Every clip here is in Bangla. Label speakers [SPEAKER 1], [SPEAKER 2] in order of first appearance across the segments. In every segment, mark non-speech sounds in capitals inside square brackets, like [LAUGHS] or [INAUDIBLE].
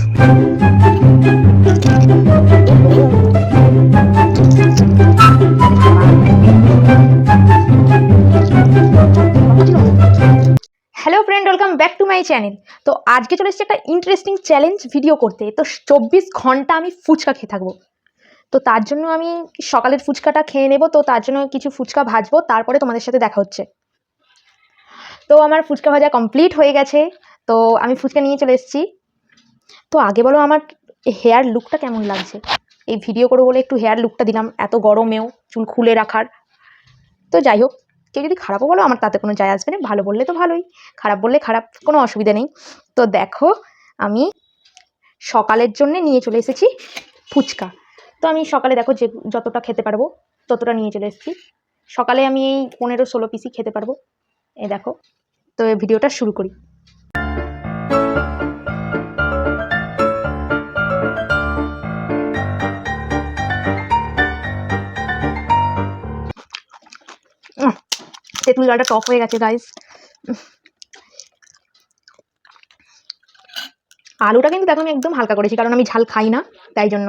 [SPEAKER 1] Hello friend welcome back to my channel তো আজকে চলে এসেছি একটা ইন্টারেস্টিং চ্যালেঞ্জ ভিডিও করতে। তো চব্বিশ ঘণ্টা আমি ফুচকা খেয়ে থাকব। তো তার জন্য আমি সকালের ফুচকাটা খেয়ে নেব, তো তার জন্য কিছু ফুচকা ভাজবো, তারপরে তোমাদের সাথে দেখা হচ্ছে। তো আমার ফুচকা ভাজা কমপ্লিট হয়ে গেছে। তো আমি ফুচকা নিয়ে চলে এসেছি। তো আগে বলো আমার হেয়ার লুকটা কেমন লাগছে? এই ভিডিও করব বলে একটু হেয়ার লুকটা দিলাম, এত গরমেও চুল খুলে রাখার। তো যাই হোক, কেউ যদি খারাপও বলো, আমার তাতে কোনো যায় আসবে না, ভালো বললে তো ভালোই, খারাপ বললে খারাপ কোনো অসুবিধা নেই। তো দেখো, আমি সকালের জন্য নিয়ে চলে এসেছি ফুচকা। তো আমি সকালে দেখো যে যতটা খেতে পারব, ততটা নিয়ে চলে এসেছি। সকালে আমি এই পনেরো ষোলো পিসই খেতে পারব। এই দেখো, তো ভিডিওটা শুরু করি। তেঁতুল জলটা টপ হয়ে গেছে গাইস আলুটা কিন্তু দেখো আমি একদম হালকা করেছি, কারণ আমি ঝাল খাই না, তাই জন্য।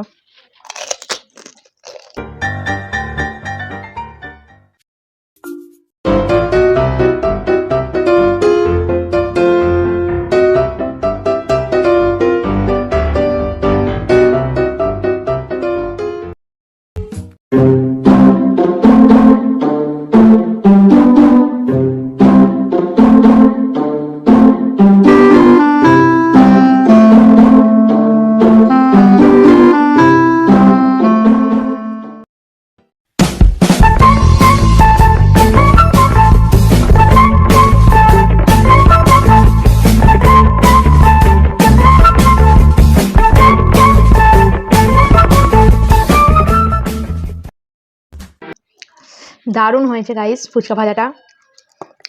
[SPEAKER 1] দারুণ হয়েছে গাইস ফুচকা ভাজাটা।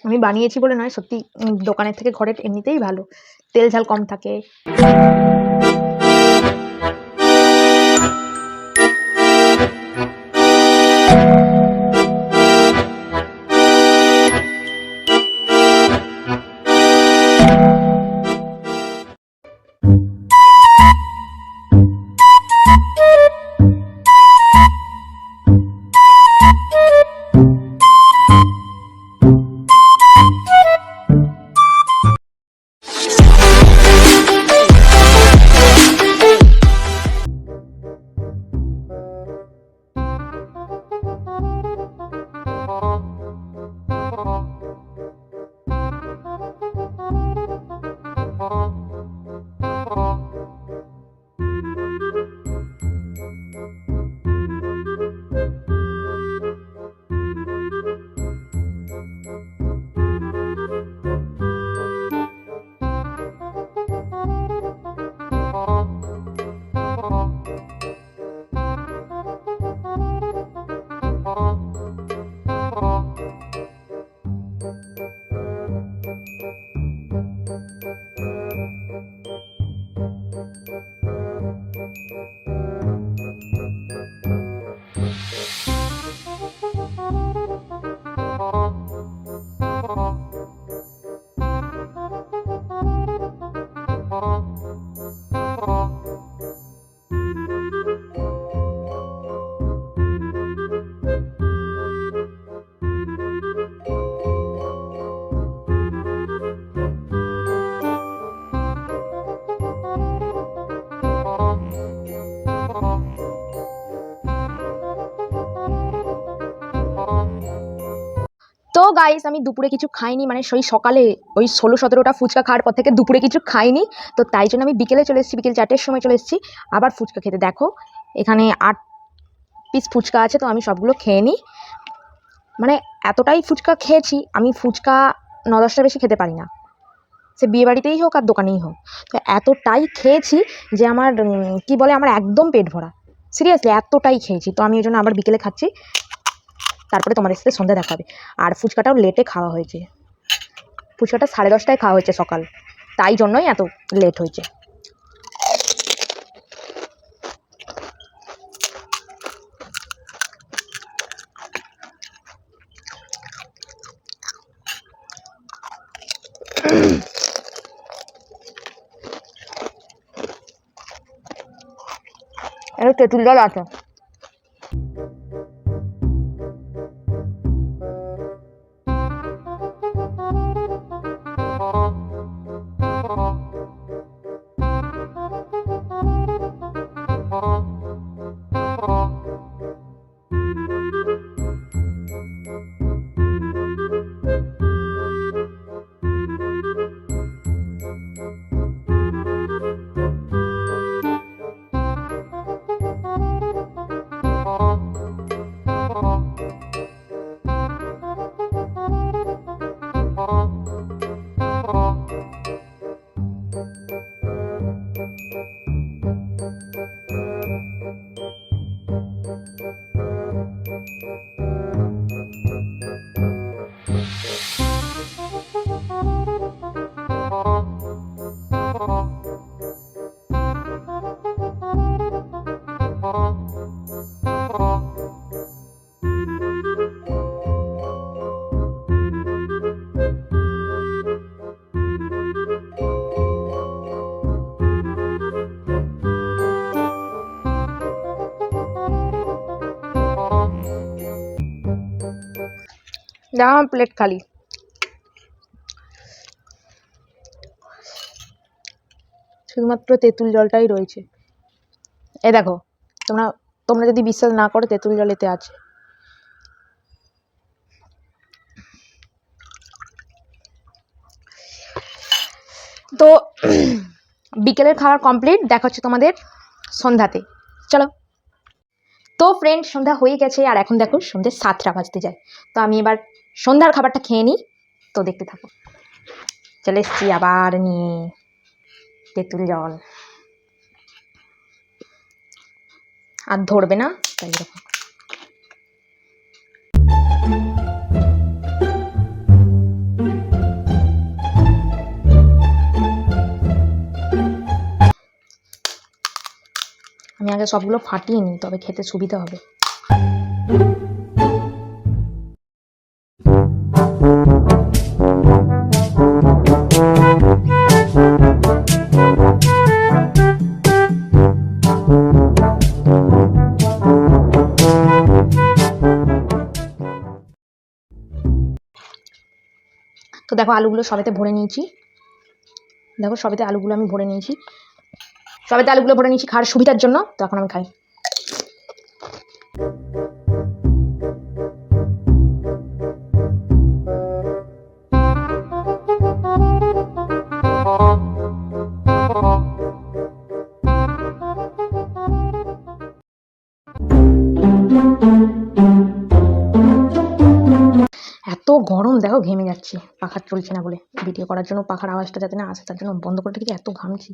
[SPEAKER 1] আমি বানিয়েছি বলে নয়, সত্যি দোকানের থেকে ঘরের এমনিতেই ভালো। তেল ঝাল কম থাকে। গাইস আমি দুপুরে কিছু খাইনি মানে সেই সকালে ওই ষোলো সতেরোটা ফুচকা খাওয়ার পর থেকে দুপুরে কিছু খাইনি। তো তাই জন্য আমি বিকেলে চলে এসেছি, বিকেল চারটের সময় চলে এসেছি, আবার ফুচকা খেতে। দেখো, এখানে আট পিস ফুচকা আছে, তো আমি সবগুলো খেয়ে নিই। মানে এতটাই ফুচকা খেয়েছি, আমি ফুচকা ন দশটার বেশি খেতে পারি না। সে বিয়ে বাড়িতেই হোক আর দোকানেই হোক। তো এতটাই খেয়েছি যে আমার কি বলে, আমার একদম পেট ভরা। সিরিয়াসলি এতটাই খেয়েছি। তো আমি ওই জন্য আবার বিকেলে খাচ্ছি। তারপরে তোমাদের সাথে সন্ধ্যা দেখাবে আর ফুচকাটাও লেটে খাওয়া হয়েছে। ফুচকাটা সাড়ে দশটায় খাওয়া হয়েছে সকাল। তাই জন্যই এত লেট হয়েছে। তেঁতুল জল আছে। দেখো প্লেট খালি। শুধুমাত্র তেঁতুল জলটাই রয়েছে। এ দেখো, তোমরা তোমরা যদি বিশ্বাস না করো, তেঁতুল জল এতে আছে। তো বিকেলের খাবার কমপ্লিট দেখা হচ্ছে তোমাদের সন্ধ্যাতে। চলো। তো ফ্রেন্ড সন্ধ্যা হয়ে গেছে, আর এখন দেখো সন্ধ্যে সাতটা বাজতে যায়। তো আমি এবার সন্ধ্যার খাবারটা খেয়ে নিই, তো দেখতে থাকো। চলে এসছি আবার নিয়ে তেঁতুল জল। আর ধরবে না, তাই এরকম। আমি আগে সবগুলো ফাটিয়ে নিই, তবে খেতে সুবিধা হবে। তো দেখো আলুগুলো সবেতে ভরে নিয়েছি। দেখো সবেতে আলুগুলো আমি ভরে নিয়েছি। সবেতে আলুগুলো ভরে নিয়েছি, খাওয়ার সুবিধার জন্য, তো এখন আমি খাই। গরম দেখো ঘেমে যাচ্ছি পাখা চলছে না বলে। ভিডিও করার জন্য পাখার আওয়াজটা যাতে না আসে, তার জন্য বন্ধ করে রেখেছি, এত ঘামছি।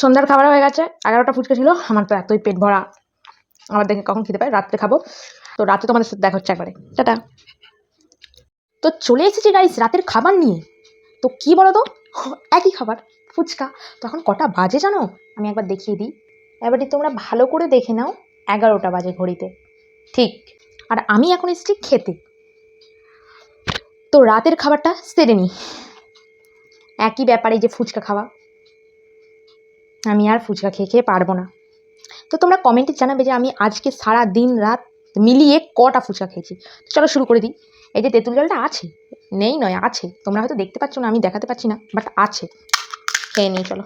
[SPEAKER 1] সন্ধ্যার খাবার হয়ে গেছে, এগারোটা ফুচকা ছিল, আমার তো এতই পেট ভরা। আমার দেখে কখন খেতে পাই রাত্রে খাব। তো রাতে তোমাদের সাথে দেখা হচ্ছে একবারে। টাটা। তো চলে এসেছি গাইস রাতের খাবার নিয়ে। তো কি বলো তো একই খাবার, ফুচকা। তো এখন কটা বাজে জানো? আমি একবার দেখিয়ে দিই। এবারে তোমরা ভালো করে দেখে নাও, এগারোটা বাজে ঘড়িতে। ঠিক। আর আমি এখন এসেছি খেতে। তো রাতের খাবারটা সেরে নিই। একই ব্যাপারে যে ফুচকা খাওয়া। আমি আর ফুচকা খেয়ে খেয়ে পারব না। তো তোমরা কমেন্টে জানাবে যে আমি আজকে সারা দিন রাত মিলিয়ে কটা ফুচকা খেয়েছি। চলো শুরু করে দিই। এই যে তেঁতুল জলটা আছে, নেই নয়, আছে। তোমরা হয়তো দেখতে পাচ্ছ না, আমি দেখাতে পাচ্ছি না বাট আছে। খেয়ে নিই, চলো।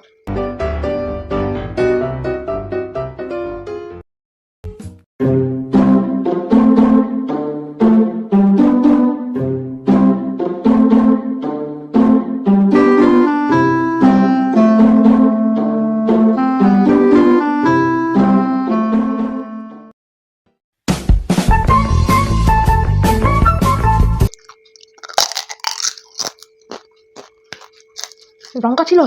[SPEAKER 1] লঙ্কা ছিল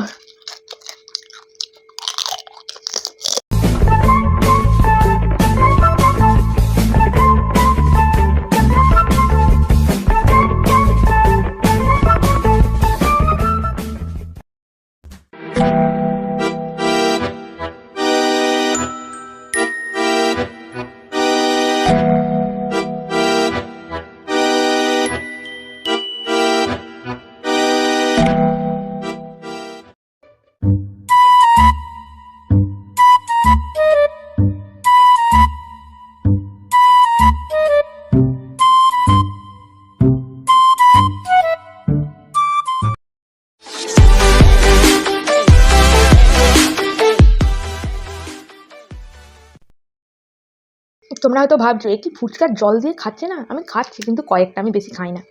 [SPEAKER 1] তোমরা হয়তো ভাবছ, এ কি ফুচকার জল দিয়ে খাচ্ছে না? আমি খাচ্ছি, কিন্তু কয়েকটা আমি বেশি খাই না।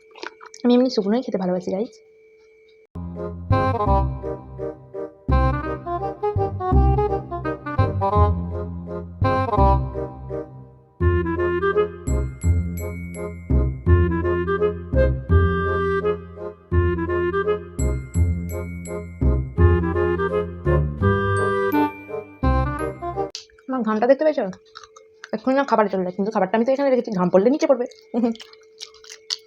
[SPEAKER 1] আমি এমনি শুকনোই খেতে ভালোবাসি গাইজ আমার ঘামটা দেখতে পেয়েছ? এক্ষুনি না খাবারে চলে যায়, কিন্তু খাবারটা আমি তো এখানে রেখেছি ঘাম পড়লে নিচে পড়বে।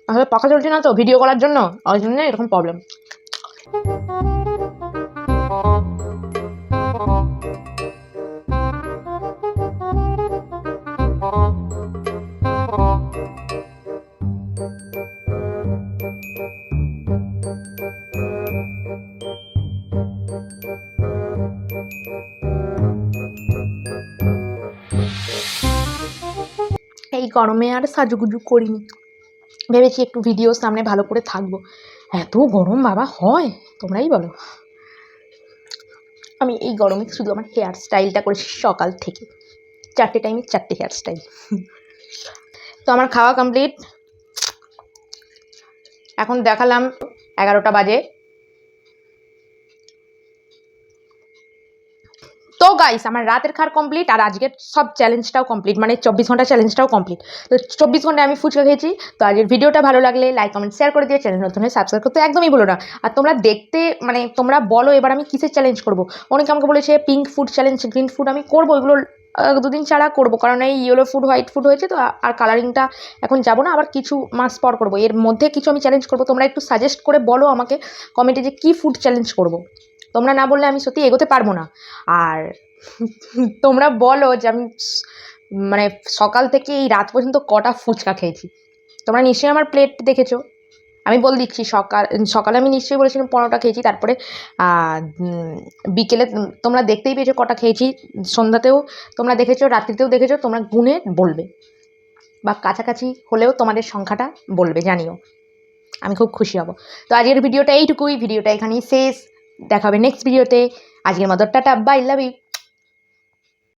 [SPEAKER 1] আসলে পাখা চলছে না তো ভিডিও করার জন্য? ওই জন্য এরকম প্রবলেম এই গরমে আর সাজুগুজু করিনি। ভেবেছি একটু ভিডিও সামনে ভালো করে থাকব। এত গরম বাবা, হয়? তোমরাই বলো। আমি এই গরমে শুধু আমার হেয়ার স্টাইলটা করেছি সকাল থেকে। চারটে টাইমে চারটে হেয়ার স্টাইল তো আমার খাওয়া কমপ্লিট এখন দেখালাম এগারোটা বাজে। তো গাইস আমার রাতের খাওয়ার কমপ্লিট আর আজকের সব চ্যালেঞ্জটাও কমপ্লিট মানে চব্বিশ ঘণ্টা চ্যালেঞ্জটাও কমপ্লিট তো চব্বিশ ঘন্টায় আমি ফুচকা খেয়েছি, তো আজকের ভিডিওটা ভালো লাগলে লাইক কমেন্ট শেয়ার করে দিয়ে চ্যানেল নতুন সাবস্ক্রাইব করতে একদমই বলো না। আর তোমরা দেখতে মানে তোমরা বলো এবার আমি কিসের চ্যালেঞ্জ করব? অনেকে আমাকে বলেছে pink food challenge green food আমি করব, এগুলো দুদিন ছাড়া করব। কারণ এই ইয়েলো ফুড হোয়াইট ফুড হয়েছে তো আর কালারিংটা এখন যাব না, আবার কিছু মাস পর করব। এর মধ্যে কিছু আমি চ্যালেঞ্জ করব, তোমরা একটু সাজেস্ট করে বলো আমাকে কমেন্টে যে কী ফুড চ্যালেঞ্জ করব। তোমরা না বললে আমি সত্যি এগোতে পারব না। আর [LAUGHS] তোমরা বলো যে আমি মানে সকাল থেকে এই রাত পর্যন্ত কটা ফুচকা খেয়েছি। তোমরা নিশ্চয়ই আমার প্লেট দেখেছ। আমি বলে দিচ্ছি, সকাল, সকালে আমি নিশ্চয়ই বলেছিলাম পনেরোটা খেয়েছি, তারপরে বিকেলে তোমরা দেখতেই পেয়েছ কটা খেয়েছি। সন্ধ্যাতেও তোমরা দেখেছ, রাত্রিতেও দেখেছ, তোমরা গুনে বলবে। বা কাছাকাছি হলেও তোমাদের সংখ্যাটা বলবে, জানিও। আমি খুব খুশি হব। তো আজকের ভিডিওটা এইটুকুই। ভিডিওটা এখানেই শেষ। দেখা হবে নেক্সট ভিডিওতে আজকের মতো টাটা বাই লাভ ইউ